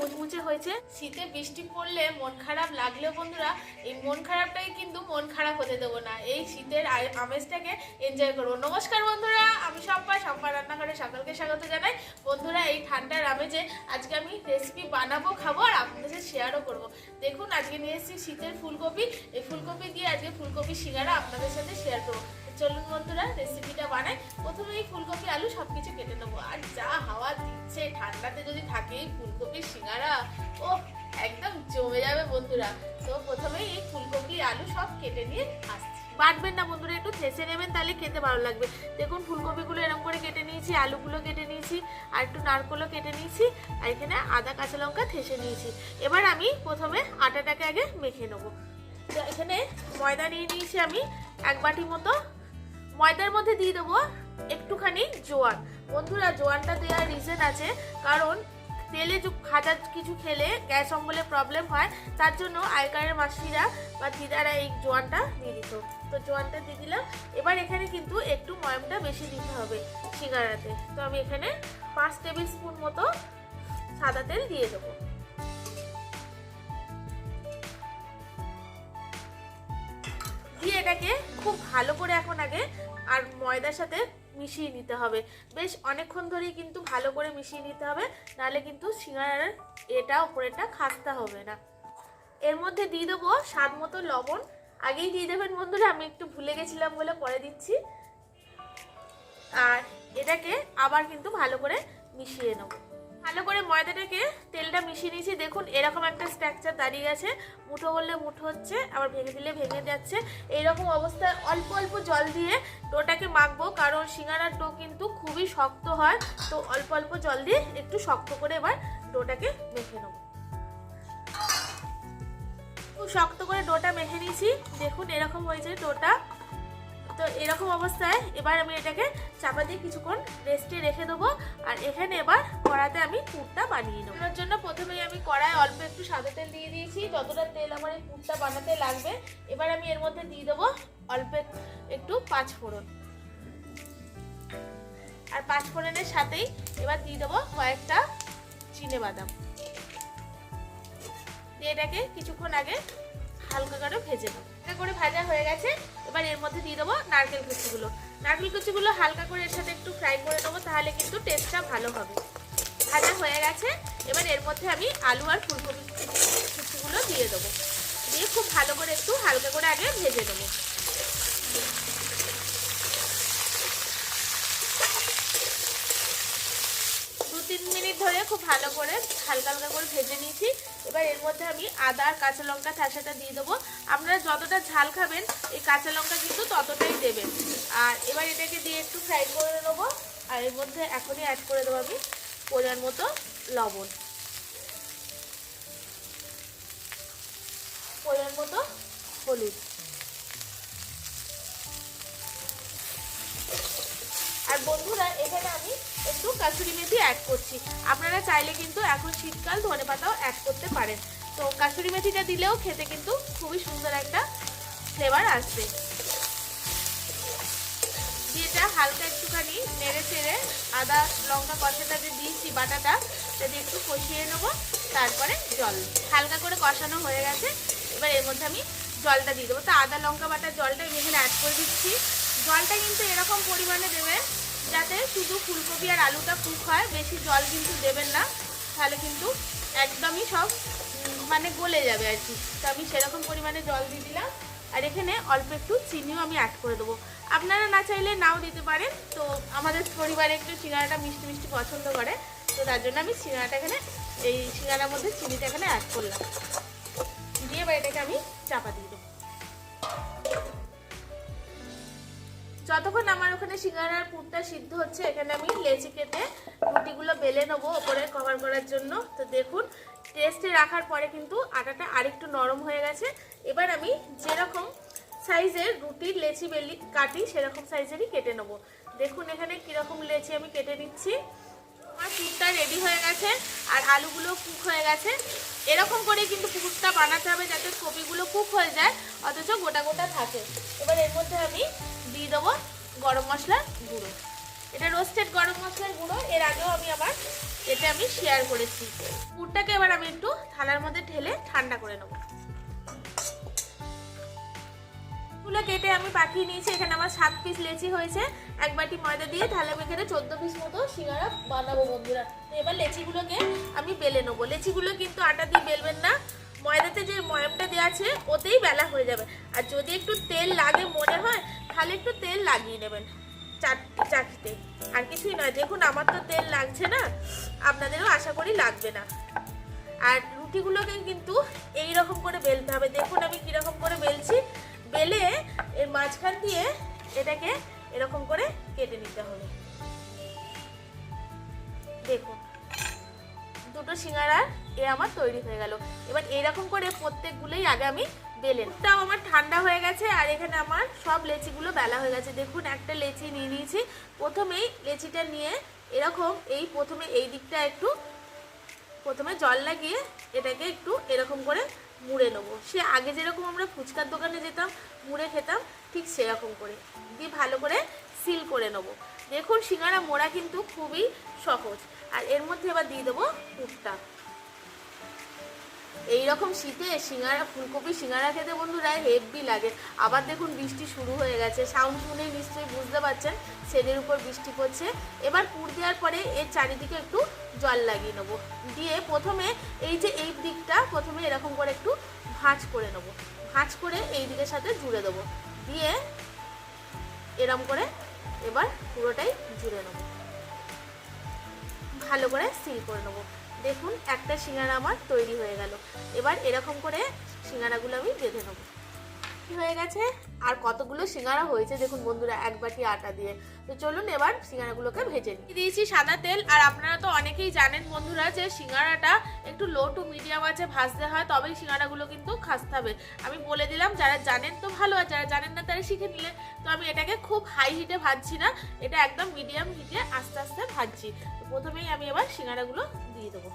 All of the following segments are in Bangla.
মুচমুচে হয়েছে। শীতে বৃষ্টি পড়লে মন খারাপ লাগলেও বন্ধুরা, এই মন খারাপটাকে কিন্তু মন খারাপ হতে দেবো না। এই শীতের আমেজটাকে এনজয় করব। নমস্কার বন্ধুরা, আমি সম্পা সম্পা রান্নাঘরে সকলকে স্বাগত জানাই। বন্ধুরা, এই ঠান্ডার আমেজে আজকে আমি রেসিপি বানাবো, খাব আর আপনাদের সাথে শেয়ারও করব। দেখুন, আজকে নিয়ে এসেছি শীতের ফুলকপি। এই ফুলকপি দিয়ে আজকে ফুলকপি সিঙ্গারা আপনাদের সাথে শেয়ার করব। চলুন বন্ধুরা রেসিপিটা বানাই। প্রথমে এই ফুলকপি, আলু সবকিছু কেটে নেব। আর যা হাওয়া দিচ্ছে, ঠান্ডাতে যদি থাকে এই ফুলকপি, সিঙ্গারা ও একদম জমে যাবে বন্ধুরা। তো প্রথমে এই ফুলকপি, আলু সব কেটে নিয়ে আসছি। বাটবেন না বন্ধুরা, একটু থেসে নেবেন, তাহলে খেতে ভালো লাগবে। দেখুন, ফুলকপিগুলো এরকম করে কেটে নিয়েছি, আলুগুলো কেটে নিয়েছি, আর একটু নারকলও কেটে নিয়েছি, আর এখানে আদা, কাঁচা লঙ্কা থেসে নিয়েছি। এবার আমি প্রথমে আটাটাকে আগে মেখে নেব। তো এখানে ময়দা নিয়ে নিয়েছি আমি, এক বাটি মতো ময়দার মধ্যে দিয়ে দেবো একটুখানি জোয়ান। বন্ধুরা, জোয়ানটা দেওয়ার রিজন আছে। কারণ তেলে ভাজা কিছু খেলে গ্যাস অম্বলের প্রবলেম হয়। তার জন্য আগেকারের মাসিরা বা দিদারা এই জোয়ানটা দিয়ে দিত। তো জোয়ানটা দিয়ে দিলাম। এবার এখানে কিন্তু একটু ময়মটা বেশি দিতে হবে সিঙ্গারাতে। তো আমি এখানে পাঁচ টেবিল স্পুন মতো সাদা তেল দিয়ে দেবো। এটাকে খুব ভালো করে এখন আগে আর ময়দার সাথে মিশিয়ে নিতে হবে। বেশ অনেকক্ষণ ধরেই কিন্তু ভালো করে মিশিয়ে নিতে হবে, নাহলে কিন্তু সিঙ্গারার এটা ওপরেটা খাস্তা হবে না। এর মধ্যে দিয়ে দেবো স্বাদ মতো লবণ। আগেই দিয়ে দেবেন বন্ধুরা, আমি একটু ভুলে গেছিলাম বলে পরে দিচ্ছি। আর এটাকে আবার কিন্তু ভালো করে মিশিয়ে নেব। ভালো করে ময়দাটাকে তেলটা মিশিয়ে নিয়েছি। দেখুন, এরকম একটা স্ট্রাকচার দাঁড়িয়ে গেছে। মুঠো করলে মুঠো হচ্ছে, আবার ভেঙে দিলে ভেঙে যাচ্ছে। এইরকম অবস্থায় অল্প অল্প জল দিয়ে ডোটাকে মাখবো, কারণ সিঙ্গারার ডো কিন্তু খুবই শক্ত হয়। তো অল্প অল্প জল দিয়ে একটু শক্ত করে এবার ডোটাকে মেখে নেব। খুব শক্ত করে ডোটা মেখে নিয়েছি। দেখুন, এরকম হয়েছে ডোটা। তো এরকম অবস্থায় এবার আমি এটাকে চাপা দিয়ে কিছুক্ষণ রেস্টে রেখে দেবো। আর এখানে এবার কড়াতে আমি পুরটা বানিয়ে নেব। এর জন্য প্রথমেই আমি কড়ায় অল্প একটু সাদা তেল দিয়ে দিয়েছি। যতটা তেল আমার এই পুরটা বানাতে লাগবে, এবার আমি এর মধ্যে দিয়ে দেবো অল্প একটু পাঁচ ফোড়ন। আর পাঁচ ফোড়নের সাথেই এবার দিয়ে দেবো কয়েকটা চিনে বাদাম। দিয়ে এটাকে কিছুক্ষণ আগে হালকা করে ভেজে নেব। এর মধ্যে দিয়ে দেবো নারকেল কুচিগুলো। নারকেল কুচিগুলো হালকা করে এর সাথে একটু ফ্রাই করে নেব, তাহলে কিন্তু টেস্টটা ভালো হবে। ভাজা হয়ে গেছে, এবার এর মধ্যে আমি আলু আর ফুলকপি কুচিগুলো দিয়ে দেবো। দিয়ে খুব ভালো করে একটু হালকা করে আগে ভেজে নেব। তিন মিনিট ধরে খুব ভালো করে, হালকা হালকা করে ভেজে নিয়েছি। এবার এর মধ্যে আমি আদা আর কাঁচা লঙ্কা ঠাসাটা দিয়ে দেবো। আপনারা যতটা ঝাল খাবেন, এই কাঁচা লঙ্কা কিন্তু ততটাই দেবেন। আর এবার এটাকে দিয়ে একটু ফ্রাই করে নেব। আর এর মধ্যে এখনই অ্যাড করে দেবো আমি পরিমাণ মতো লবণ। পরিমাণ মতো হলুদ। আর বন্ধুরা, এখানে আমি একটু কাসুরি মেথি অ্যাড করছি। আপনারা চাইলে কিন্তু এখন শীতকাল ধনে পাতাও অ্যাড করতে পারেন। তো কাসুরি মেথিটা দিলেও খেতে কিন্তু খুবই সুন্দর একটা ফ্লেভার আসবে। দিয়েটা হালকা একটুখানি নেড়ে চেড়ে আদা, লঙ্কা কষাটা যে দিয়েছি, বাটাটা, সেটা একটু কষিয়ে নেব, তারপরে জল। হালকা করে কষানো হয়ে গেছে, এবার এর মধ্যে আমি জলটা দিয়ে দেবো। তো আদা, লঙ্কা, বাটার জলটা আমি এখানে অ্যাড করে দিচ্ছি। জলটা কিন্তু এরকম পরিমাণে দেবে যাতে শুধু ফুলকপি আর আলুটা কুক হয়, বেশি জল কিন্তু দেবেন না। তাহলে কিন্তু একদমই সব মানে গলে যাবে আর কি। তো আমি সেরকম পরিমাণে জল দিয়ে দিলাম। আর এখানে অল্প একটু চিনিও আমি অ্যাড করে দেবো। আপনারা না চাইলে নাও দিতে পারেন। তো আমাদের পরিবারে একটু সিঙ্গারাটা মিষ্টি মিষ্টি পছন্দ করে। তো তার জন্য আমি সিঙ্গারাটা এখানে, এই সিঙ্গারার মধ্যে চিনিটা এখানে অ্যাড করলাম। দিয়ে এবার এটাকে আমি চাপা দিয়ে দেবো। যতক্ষণ আমার ওখানে সিঙ্গারার পুরটা সিদ্ধ হচ্ছে, এখানে আমি লেচি কেটে রুটিগুলো বেলে নেব, ওপরে কভার করার জন্য। তো দেখুন টেস্টে রাখার পরে কিন্তু আটাটা আরেকটু নরম হয়ে গেছে। এবার আমি যেরকম সাইজের রুটির লেচি বেলি কাটি, সেরকম সাইজেরই কেটে নেব। দেখুন এখানে কীরকম লেচি আমি কেটে নিচ্ছি। আমার পুরটা রেডি হয়ে গেছে আর আলুগুলো কুক হয়ে গেছে। এরকম করে কিন্তু পুরটা বানাতে হবে যাতে কপিগুলো কুক হয়ে যায়, অথচ গোটা গোটা থাকে। এবার এর মধ্যে আমি দিয়ে দেবো গরম মশলার গুঁড়ো। এটা রোস্টেড গরম মশলার গুঁড়ো। এর আগেও আমি আবার এটা আমি শেয়ার করেছি। পুরটাকে এবার আমি একটু থালার মধ্যে ঢেলে ঠান্ডা করে নেব। গুলো কেটে আমি পাঠিয়ে নিয়েছি। এখানে আমার সাত পিস লেচি হয়েছে। এক বাটি ময়দা দিয়ে থালা মেখে চোদ্দ পিস মতো সিঙ্গারা বানাবো বন্ধুরা। এবার লেচিগুলোকে আমি বেলে নেব। লেচিগুলো কিন্তু আটা দিয়ে বেলবেন না। ময়দাতে যে ময়ামটা দেওয়া আছে, ওতেই বেলা হয়ে যাবে। আর যদি একটু তেল লাগে মনে হয়, তাহলে একটু তেল লাগিয়ে নেবেন। চাকরিতে। আর কিছুই নয়। দেখুন, আমার তো তেল লাগছে না। আপনাদেরও আশা করি লাগবে না। আর রুটিগুলোকে কিন্তু এই রকম করে বেলতে হবে। দেখুন, আমি কীরকম করে বেলছি। বেলে এর মাঝখান দিয়ে এটাকে এরকম করে কেটে নিতে হবে। দেখুন। দুটো সিঙ্গারা এ আমার তৈরি হয়ে গেল। এবার এরকম করে প্রত্যেকগুলোই আগে আমি বেলেন তাও আমার ঠান্ডা হয়ে গেছে আর এখানে আমার সব লেচিগুলো বেলা হয়ে গেছে। দেখুন, একটা লেচি নিয়ে নিয়েছি। প্রথমেই লেচিটা নিয়ে এরকম এই প্রথমে এই দিকটা একটু প্রথমে জল লাগিয়ে এটাকে একটু এরকম করে মুড়ে নেব। সে আগে যেরকম আমরা ফুচকার দোকানে যেতাম, মুড়ে খেতাম, ঠিক সেরকম করে। দিয়ে ভালো করে সিল করে নেব। দেখুন, সিঙ্গারা মোড়া কিন্তু খুবই সহজ। আর এর মধ্যে এবার দিয়ে দেবো পুরটা এইরকম শীতে সিঙ্গারা, ফুলকপি, সিঙ্গারা খেতে বন্ধুরা হেভি লাগে। আবার দেখুন বৃষ্টি শুরু হয়ে গেছে। সাউন্ড শুনেই নিশ্চয়ই বুঝতে পারছেন, সেদের উপর বৃষ্টি পড়ছে। এবার পুর দেওয়ার পরে এর চারিদিকে একটু জল লাগিয়ে নেব। দিয়ে প্রথমে এই যে এই দিকটা, প্রথমে এরকম করে একটু ভাঁজ করে নেব। ভাঁজ করে এই দিকের সাথে জুড়ে দেবো। দিয়ে এরম করে এবার পুরোটাই জুড়ে নেব। ভালো করে সিল করে নেব। দেখুন একটা সিঙ্গারা আমার তৈরি হয়ে গেল। এবার এরকম করে সিঙ্গারাগুলো আমি বেঁধে নেব। কি হয়ে গেছে? আর কতগুলো সিঙ্গারা হয়েছে? দেখুন বন্ধুরা, এক বাটি আটা দিয়ে। তো চলুন এবার সিঙ্গারাগুলোকে ভেজে নিই। দিয়েছি সাদা তেল, আর আপনারা তো অনেকেই জানেন বন্ধুরা যে সিঙ্গারাটা একটু লো টু মিডিয়াম আছে, ভাজতে হয়, তবেই সিঙ্গারাগুলো কিন্তু খাসতে হবে। আমি বলে দিলাম, যারা জানেন তো ভালো, আর যারা জানেন না তারা শিখে নিলে। তো আমি এটাকে খুব হাই হিটে ভাজছি না, এটা একদম মিডিয়াম হিটে আস্তে আস্তে ভাজছি। তো প্রথমেই আমি এবার সিঙ্গারাগুলো দিয়ে দেবো।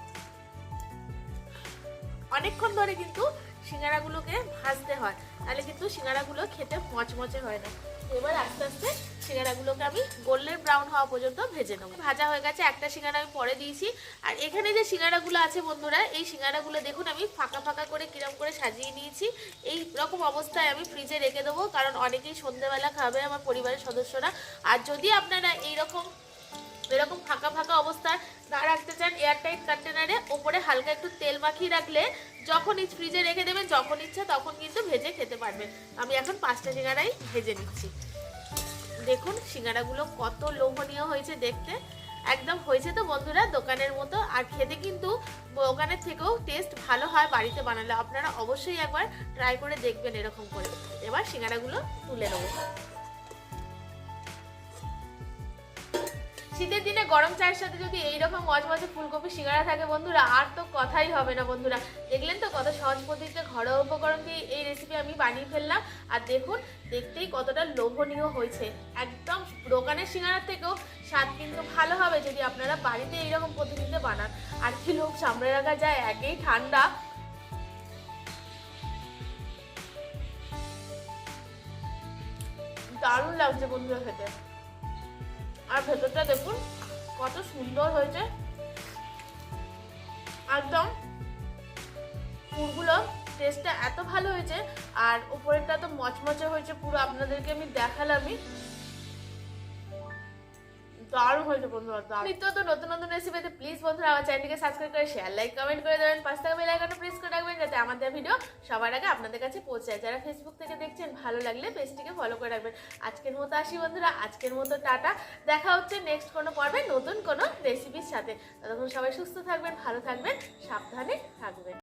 অনেকক্ষণ ধরে কিন্তু সিঙ্গারাগুলোকে ভাজতে হয়, তাহলে কিন্তু সিঙ্গারাগুলো খেতে মচমচে হয় না। এবার আস্তে আস্তে সিঙ্গারাগুলোকে আমি গোল্ডেন ব্রাউন হওয়া পর্যন্ত ভেজে নেব। ভাজা হয়ে গেছে, একটা সিঙ্গারা আমি পরে দিয়েছি। আর এখানে যে সিঙ্গারাগুলো আছে বন্ধুরা, এই সিঙ্গারাগুলো দেখুন, আমি ফাঁকা ফাঁকা করে কিরম করে সাজিয়ে নিয়েছি। এই রকম অবস্থায় আমি ফ্রিজে রেখে দেবো, কারণ অনেকেই সন্ধেবেলা খাবে আমার পরিবারের সদস্যরা। আর যদি আপনারা এইরকম এরকম ফাঁকা ফাঁকা অবস্থায় না রাখতে চান এয়ারটাইট কন্টেনারে ওপরে হালকা একটু তেল মাখিয়ে রাখলে যখন ফ্রিজে রেখে দেবেন, যখন ইচ্ছা তখন কিন্তু ভেজে খেতে পারবেন। আমি এখন পাঁচটা সিঙ্গারাই ভেজে নিচ্ছি। দেখুন সিঙ্গারাগুলো কত লোভনীয় হয়েছে দেখতে। একদম হয়েছে তো বন্ধুরা দোকানের মতো। আর খেতে কিন্তু দোকানের থেকেও টেস্ট ভালো হয় বাড়িতে বানালে। আপনারা অবশ্যই একবার ট্রাই করে দেখবেন এরকম করে। এবার সিঙ্গারাগুলো তুলে নেব। শীতের দিনে গরম চায়ের সাথে যদি এইরকম মজমজে ফুলকপি, সিঙ্গারা থাকে বন্ধুরা, আর তো কথাই হবে না বন্ধুরা। দেখলেন তো কত সহজ পদ্ধতিতে ঘরোয়া উপকরণ দিয়ে এই রেসিপি আমি বানিয়ে ফেললাম। আর দেখুন, দেখতেই কতটা লোভনীয় হয়েছে। একদম দোকানের সিঙ্গারার থেকেও স্বাদ কিন্তু ভালো হবে যদি আপনারা বাড়িতে এইরকম পদ্ধতিতে বানান। আর কি লোক সামনে রাখা যায়, একেই ঠান্ডা। দারুণ লাগছে বন্ধুরা খেতে। ভেতরটা দেখুন, কত সুন্দর হয়েছে। একদম পুরগুলো টেস্টটা এত ভালো হয়েছে, আর উপরেরটা তো মচমচে হয়েছে, পুরো আপনাদেরকে আমি দেখালামই। তো নতুন নতুন রেসিপিতে প্লিজ করে শেয়ার লাইক কমেন্ট করে দেবেন। পাঁচ টাকা করে রাখবেন, যাতে আমাদের ভিডিও সবার আগে আপনাদের কাছে যারা ফেসবুক থেকে দেখছেন, ভালো লাগলে পেজটিকে ফলো করে রাখবেন। আজকের মতো আসি বন্ধুরা, আজকের মতো টাটা। দেখা হচ্ছে নেক্সট কোনো পর্বে নতুন কোনো রেসিপির সাথে। ততক্ষণ সবাই সুস্থ থাকবেন, ভালো থাকবেন, সাবধানে থাকবেন।